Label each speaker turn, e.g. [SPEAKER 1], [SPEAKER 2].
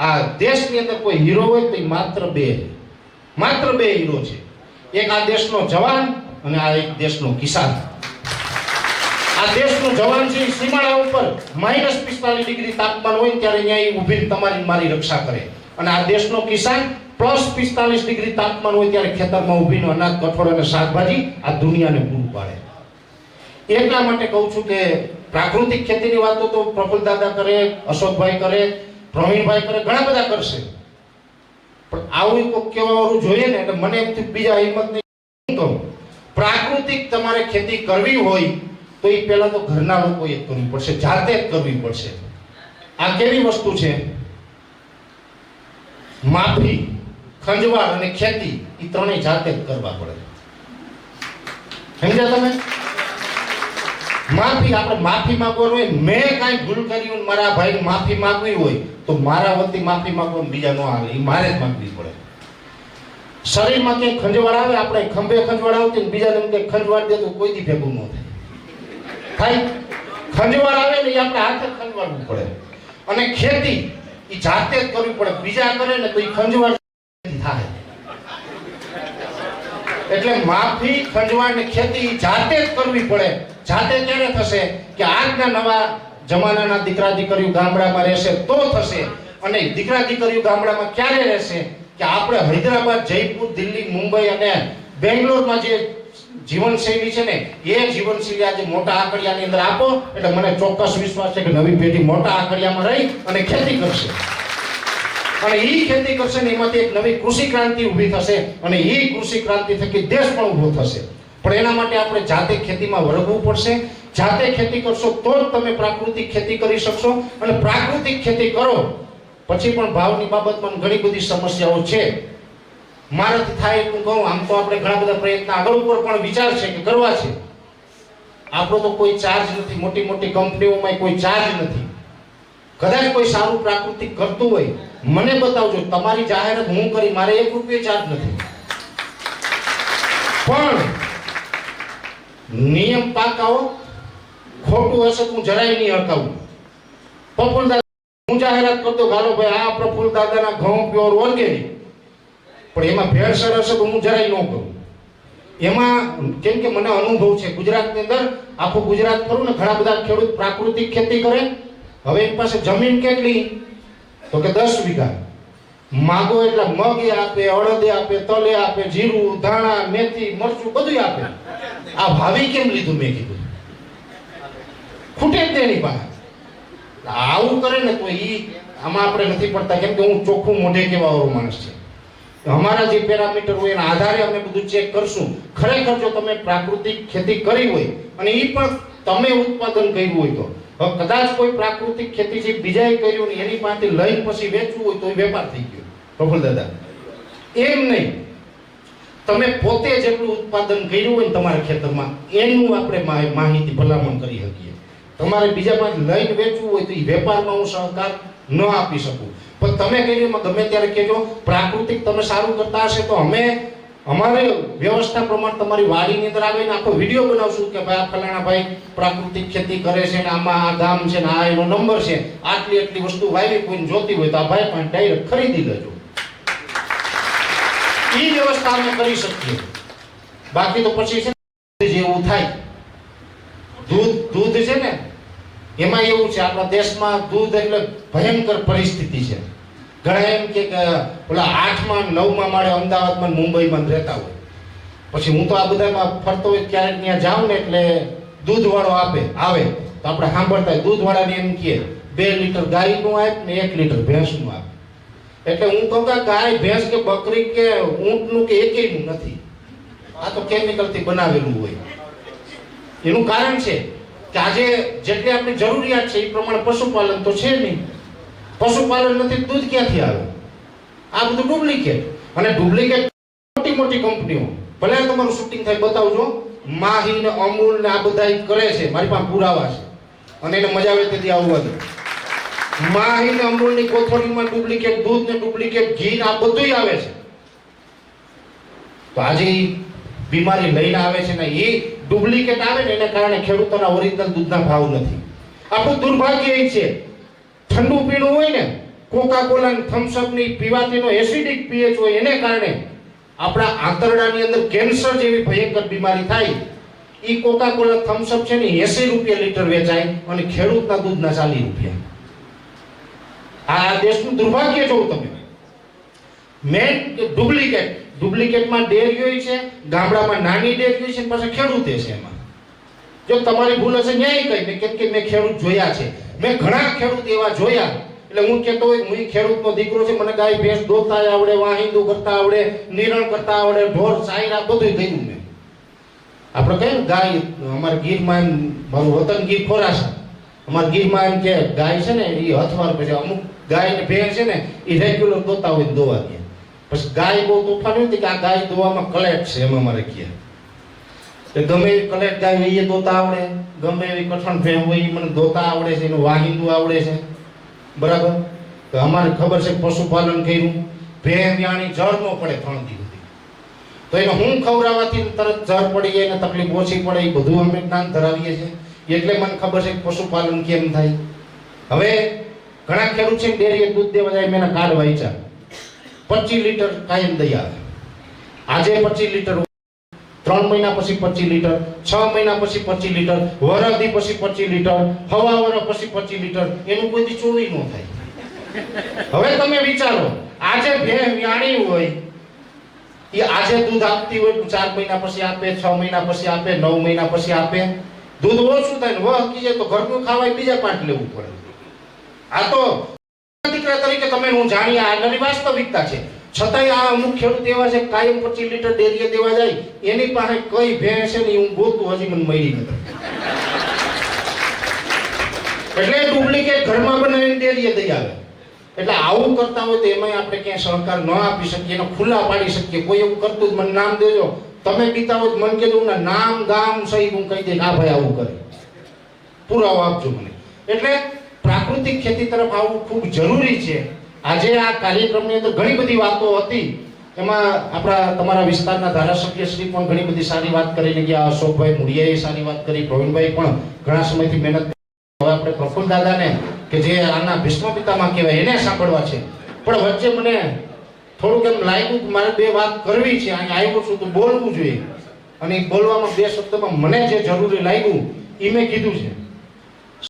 [SPEAKER 1] આ દેશની અંદર કોઈ હીરો હોય તો એ માત્ર બે માત્ર બે હીરો છે. એક આ દેશનો જવાન અને આ એક દેશનો કિસાન. આ દેશનો જવાન છે, એ સીમાડા ઉપર માઇનસ પિસ્તાલીસ ડિગ્રી તાપમાન હોય ત્યારે અહીંયા ઊભીને તમારી મારી રક્ષા કરે. અને આ દેશનો કિસાન પ્લસ પિસ્તાલીસ ડિગ્રી તાપમાન હોય ત્યારે ખેતરમાં ઊભીનો અનાજ, કઠોળ અને શાકભાજી આ દુનિયાને પૂરું પાડે. એટલા માટે કહું છું કે પ્રાકૃતિક ખેતીની વાતો તો પ્રફુલ દાદા કરે, અશોકભાઈ કરે પ્રવીણભાઈ કરે ઘણા બધા કરશે. પણ આવું કોઈક કહેવાવાળું જોઈએ ને, એટલે મને એમથી બીજા હિંમત નહીં. કહું પ્રાકૃતિક તમારે ખેતી કરવી હોય, તો એ પહેલાં તો ઘરના લોકોએ કરવી પડશે, જાતે જ કરવી પડશે. આ કેવી વસ્તુ છે? માફી, ખંજવાળ અને ખેતી એ ત્રણેય જાતે જ કરવા પડે. સમજ્યા તમે? માફી આપણે માફી માંગવાનું હોય, મેં કાંઈ ભૂલ કરી હોય મારા ભાઈ માફી માંગવી હોય, તો મારા વતી માફી માંગવાનું બીજા ન આવે, એ મારે જ માંગવી પડે. શરીરમાં ક્યાંય ખંજવાળ આવે, આપણે ખંભે ખંજવાળ આવતી બીજાને એમ કે ખંજવાળ દે તો કોઈ દી ભેગું ન થાય. થાય? ખંજવાળ આવે ને એ આપણે હાથે ખંજવાળવું પડે. અને ખેતી એ જાતે જ કરવી પડે. બીજા કરે ને તો એ ખંજવાળ થાય. એટલે માફી, ખંજવાળ ને ખેતી જાતે જ કરવી પડે. જાતે ક્યારે થશે કે આજના નવા જમાનાના દીકરા દીકરીઓ ગામડામાં રહેશે તો થશે. અને દીકરા દીકરીઓ ગામડામાં ક્યારે રહેશે? કે આપણે હૈદરાબાદ, જયપુર, દિલ્હી, મુંબઈ અને બેંગ્લોરમાં જે જીવનશૈલી છે ને, એ જીવનશૈલી આજે મોટા આંકડિયાની અંદર આપો. એટલે મને ચોક્કસ વિશ્વાસ છે કે નવી પેઢી મોટા આંકડિયામાં રહી અને ખેતી કરશે. અને એ ખેતી કરશે ને એમાંથી એક નવી કૃષિ ક્રાંતિ ઊભી થશે અને એ કૃષિ ક્રાંતિ થકી દેશ પણ ઊભો થશે. પણ એના માટે આપણે જાતે ખેતીમાં વળગવું પડશે. જાતે ખેતી કરશો તો જ તમે પ્રાકૃતિક ખેતી કરી શકશો અને પ્રાકૃતિક ખેતી કરો. પછી પણ ભાવની બાબતમાં ઘણી બધી સમસ્યાઓ છે. મારાથી થાય એટલું કહું, આમ તો આપણે ઘણા બધા પ્રયત્ન આગળ ઉપર પણ વિચાર છે કે કરવા છે. આપણો તો કોઈ ચાર્જ નથી, મોટી મોટી કંપનીઓમાં કોઈ ચાર્જ નથી. કદાચ કોઈ સારું પ્રાકૃતિક કરતું હોય, મને બતાવજો, તમારી જાહેરાત હું કરી, મારે એક રૂપિયો ચાર્જ નથી. પણ નિયમ પાકાઓ, ખોટું હશે તો હું જરાય નહીં હટાવું પ્રફુલ દાદા હું જાહેરાત કરતો ગાલો ભાઈ, આ પ્રફુલ દાદાના ઘઉં પ્યોર ઓર્ગેનિક. પણ એમાં ભેળસેળ હશે તો હું જરાય ન કરું. એમાં, કેમ કે મને અનુભવ છે, ગુજરાતની અંદર આખું ગુજરાત ફરું ને ઘણા બધા ખેડૂત પ્રાકૃતિક ખેતી કરે. હવે એની પાસે જમીન કેટલી? તો કે દસ વીઘા. માગો એટલે મગ એ આપે, અડદ આપે, તલે આપે, જીરું, ધાણા, મેથી, મરચું બધું આપે. આ ભાવી કેમ લીધું મેં કીધું? ખૂટે જ એની પાસે. આવું કરે ને તો ઈ આમાં આપણે નથી પડતા. કેમ કે હું ચોખ્ખું મોઢે કેવા વાળો માણસ છે. અમારા જે પેરામીટર હોય એના આધારે અમે બધું ચેક કરશું. ખરેખર જો તમે પ્રાકૃતિક ખેતી કરી હોય અને એ પણ તમે ઉત્પાદન કર્યું હોય તો. કદાચ કોઈ પ્રાકૃતિક ખેતી જે બીજાએ કર્યું ને એની પાસેથી લઈને પછી વેચવું હોય તો એ વેપાર થઈ ગયો. પ્રફુલ્લ દાદા? એમ નહીં. તમે પોતે જેટલું ઉત્પાદન કર્યું હોય ને તમારા ખેતરમાં, એનું આપણે માહિતી ભલામણ કરી શકીએ. તમારે બીજા પાસે લઈને વેચવું હોય તો એ વેપારમાં હું સહકાર ન આપી શકું. પણ તમે કર્યું ગમે ત્યારે કહેજો, પ્રાકૃતિક તમે સારું કરતા હશે તો અમે, અમારે વ્યવસ્થા પ્રમાણે તમારી વાડીની અંદર આવીને આખો વીડિયો બનાવશું કે ભાઈ આ ફલાણા ભાઈ પ્રાકૃતિક ખેતી કરે છે ને આમાં આ ગામ છે ને આ એનો નંબર છે. આટલી આટલી વસ્તુ વાવી કોઈને જોતી હોય તો આ ભાઈ પણ ડાયરેક્ટ ખરીદી લેજો. ઈ વ્યવસ્થા અમે કરી શકીએ. બાકી તો પછી છે ને જેવું થાય, દૂધ દૂધ છે ને, એમાં એવું છે, આપણા દેશમાં દૂધ એટલે ભયંકર પરિસ્થિતિ છે. ઘણા એમ કે ઓલા આઠમાં, નવમાં માળે અમદાવાદમાં મુંબઈમાં રહેતા હોય. પછી હું તો આ બધામાં ફરતો હોય ક્યારેક ત્યાં જાઉં ને એટલે દૂધવાળો આપે, આવે. તો આપણે સાંભળતા દૂધવાળાને એમ કહે, બે લીટર ગાયનું આપ ને એક લીટર ભેંસનું આપ. એટલે હું કહું કે ગાય, ભેંસ કે બકરી કે ઊંટનું કે એકેયનું નથી. આ તો કેમિકલથી બનાવેલું હોય. એનું કારણ છે કે આજે જેટલી આપણી જરૂરિયાત છે, એ પ્રમાણે પશુપાલન તો છે નહીં. પશુપાલન નથી, દૂધ ક્યાંથી આવે? આ બધું ડુપ્લિકેટ. અને ડુપ્લિકેટ મોટી મોટી કંપનીઓ. ભલે તમારું શૂટિંગ થાય, બતાવજો. માહી ને અમૂલ ને આ બધા કરે છે. મારી પાસે પુરાવા છે. અને એને મજા આવે, તેથી આવવા દે. માહી ને અમૂલની કોથળીમાં ડુપ્લિકેટ દૂધ ને ડુપ્લિકેટ ઘી ને આ બધુંય આવે છે. તો આજે બીમારી લઈને આવે છે ને એ ડુપ્લિકેટ આવે ને એને કારણે ખેડૂતોના ઓરિજિનલ દૂધના ભાવ નથી. આપણું દુર્ભાગ્ય એ છે, ઠંડુ પીણું હોય ને કોકા કોલા થમ્સઅપની પીવાતીનો એસિડિક પીએચ હોય એને કારણે આપણા આંતરડાની અંદર કેન્સર જેવી ભયંકર બીમારી થાય એ કોકા કોલા થમ્સઅપ છે ને એસી રૂપિયા લીટર વેચાય અને ખેડૂતના દૂધના ચાલીસ રૂપિયા. આ દેશનું દુર્ભાગ્ય જોવું તમે મેન ડુપ્લિકેટ, ડુપ્લિકેટમાં ડેરી હોય છે, ગામડામાં નાની ડેરી હોય છે પાસે ખેડૂત છે એમાં. જો તમારી ભૂલ હશે ન્યાય મેં કેમ કે મેં ખેડૂત જોયા છે. મેં ઘણા ખેડૂત એવા જોયા, એટલે હું કહેતો હોય હું ખેડૂતનો દીકરો છે, મને ગાય, ભેંસ દોતા આવડે, વાહિંદુ કરતા આવડે, નિરણ કરતા આવડે, ઢોર, સાયરા બધું કર્યું મેં. આપણે કહીએ ગાય અમારે ગીરમાં મારું વતન ગીર ખોરાસા અમારે ગીરમાં એમ કે ગાય છે ને એ હથવાર પછી અમુક ગાય ભેંસ છે ને એ રેગ્યુલર દોતા હોય દોવા દે. પછી ગાય બહુ તોફાન હતી કે આ ગાય દોવામાં કલેટ છે, એમ અમારે કહે કે ગમે એવી કલેટ ગાય હોય એ દોતા આવડે. ગમે એવી કઠણ ભેં હોય એ મને દોતા આવડે છે, એનું વાહિંદુ આવડે છે. બરાબર? તો અમારે ખબર છે કે પશુપાલન કર્યું. ભેં વ્યાણી જળ ન પડે ત્રણ દિવસ તો એને હું ખવડાવવાથી તરત જર પડી જાય ને તકલીફ ઓછી પડે એ બધું અમે જ્ઞાન ધરાવીએ છીએ. એટલે મને ખબર છે કે પશુપાલન કેમ થાય? હવે ઘણા ખેડૂત છે ડેરીએ દૂધ દેવા જાય, મેં કાર્ડ વાંચ્યા. પચીસ લીટર કાયમ દઈ આવે આજે પચીસ લીટર ત્રણ મહિના પછી પચીસ લીટર, છ મહિના પછી પચીસ લીટર વરદી પછી પચીસ લીટર, હવા વર પછી પચીસ લીટર, એનું કોઈ ચોરી ન થાય. હવે તમે વિચારો, આજે ભે વ્યાણી હોય, એ આજે દૂધ આપતી હોય ચાર મહિના પછી આપે, છ મહિના પછી આપે, નવ મહિના પછી આપે. દૂધ ઓછું થાય ને વહ કી જાય તો ઘરનું ખાવાય, બીજા પાંચ લેવું પડે. આ તો દીકરા તરીકે તમે હું જાણીએ આગળની વાસ્તવિકતા છે. છતાંય આ અમુક ખેડૂત એવા છે, કાયમ પચીસ લીટર ડેરીએ દેવા જાય, એની પાસે કઈ ભેંસ છે ને હું બોલતું હજી મને મળી નથી. એટલે ડુપ્લિકેટ ઘરમાં બનાવીને ડેરીએ દઈ આવે. એટલે આવું કરતા હોય તો એમાંય આપણે ક્યાંય સહકાર ન આપી શકીએ, એને ખુલ્લા પાડી શકીએ. કોઈ એવું કરતું જ મને નામ દેજો. તમે પીતા મને કહેજો હું નામ ગામ સહિત હું કહી દઈશ, આ ભાઈ આવું કરે. પુરાવો આપજો મને. એટલે પ્રાકૃતિક ખેતી તરફ આવવું ખૂબ જરૂરી છે. આજે આ કાર્યક્રમની અંદર ઘણી બધી વાતો હતી. એમાં આપણા, તમારા વિસ્તારના ધારાસભ્ય શ્રી પણ ઘણી બધી સારી વાત કરીને ગયા. અશોકભાઈ મુડિયાએ સારી વાત કરી. પ્રવીણભાઈ પણ ઘણા સમયથી મહેનત હવે આપણે પ્રફુલ્લ દાદાને, કે જે આના ભીષ્મ પિતામાં કહેવાય, એને સાંભળવા છે. પણ વચ્ચે મને થોડુંક એમ લાગ્યું કે મારે બે વાત કરવી છે. અહીંયા આવ્યો છું તો બોલવું જોઈએ. અને બોલવામાં બે શબ્દમાં મને જે જરૂરી લાગ્યું એ મેં કીધું છે.